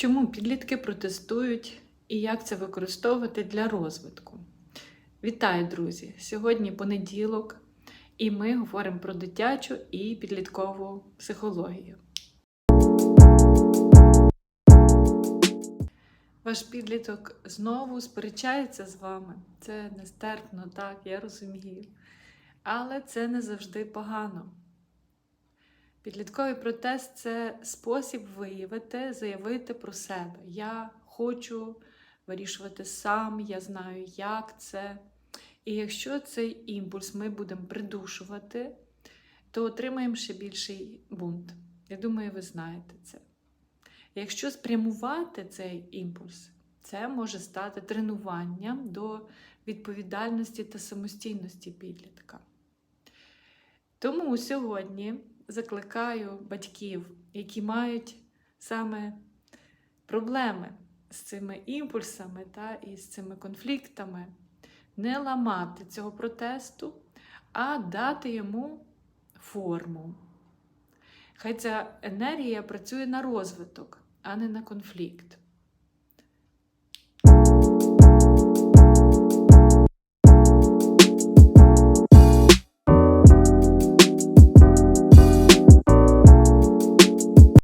Чому підлітки протестують і як це використовувати для розвитку? Вітаю, друзі! Сьогодні понеділок, і ми говоримо про дитячу і підліткову психологію. Ваш підліток знову сперечається з вами. Це нестерпно, так, я розумію. Але це не завжди погано. Підлітковий протест це спосіб виявити, заявити про себе. Я хочу вирішувати сам, я знаю, як це. І якщо цей імпульс ми будемо придушувати, то отримаємо ще більший бунт. Я думаю, ви знаєте це. Якщо спрямувати цей імпульс, це може стати тренуванням до відповідальності та самостійності підлітка. Тому сьогодні закликаю батьків, які мають саме проблеми з цими імпульсами та, і з цими конфліктами, не ламати цього протесту, а дати йому форму. Хай ця енергія працює на розвиток, а не на конфлікт.